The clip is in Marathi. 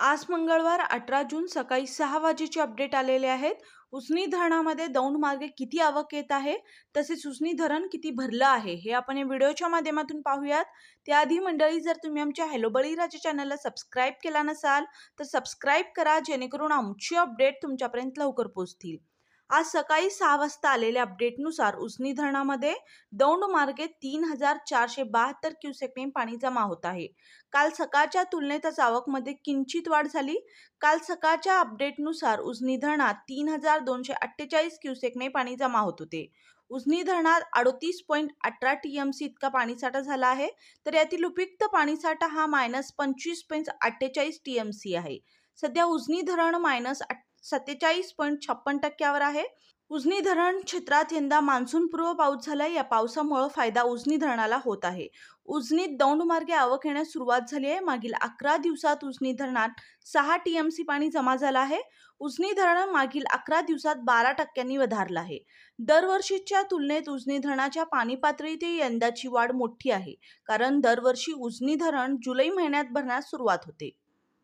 आज मंगळवार अठरा जून सकाळी सहा वाजेचे अपडेट आलेले आहेत. उसनी धरणामध्ये दौंड मार्गे किती आवक येत आहे? तसेच उसनी धरण किती भरलं आहे? हे आपण या व्हिडिओच्या माध्यमातून पाहूयात. त्याआधी मंडळी जर तुम्ही आमच्या हॅलो बळीराजे चॅनलला सबस्क्राईब केला नसाल तर सबस्क्राईब करा जेणेकरून आमची अपडेट तुमच्यापर्यंत लवकर पोहोचतील. आज सकाळी सहा वाजता आलेल्या अपडेटनुसार उजनी धरणामध्ये दौंड मार्गे तीन हजार चारशे बहात्तर क्युसेकने पाणी जमा होत आहे. काल सकाळच्या तुलनेतच आवकमध्ये किंचित वाढ झाली. काल सकाळच्या अपडेटनुसार उजनी धरणात तीन हजार दोनशे अठ्ठेचाळीस क्युसेकने पाणी जमा होत होते. उजनी धरणात अडोतीस पॉईंट अठरा टी एम सी इतका पाणीसाठा झाला आहे. तर यातील उपयुक्त पाणीसाठा हा मायनस पंचवीस पॉईंट अठ्ठेचाळीस टी एम सी आहे. सध्या उजनी धरण मायनस सत्तेचाळीस पॉईंट छप्पन टक्क्यावर आहे. उजनी धरण क्षेत्रात यंदा मान्सूनपूर्व पाऊस झाला या पावसामुळे फायदा उजनी धरणाला होत आहे. उजनीत दौंड मार्गे आवक येण्यास सुरुवात झाली आहे. मागील अकरा दिवसात उजनी धरणात सहा टी एम सी पाणी जमा झालं आहे. उजनी धरण मागील अकरा दिवसात बारा टक्क्यांनी वधारलं आहे. दरवर्षीच्या तुलनेत उजनी धरणाच्या पाणी पातळीत यंदाची वाढ मोठी आहे. कारण दरवर्षी उजनी धरण जुलै महिन्यात भरण्यास सुरुवात होते.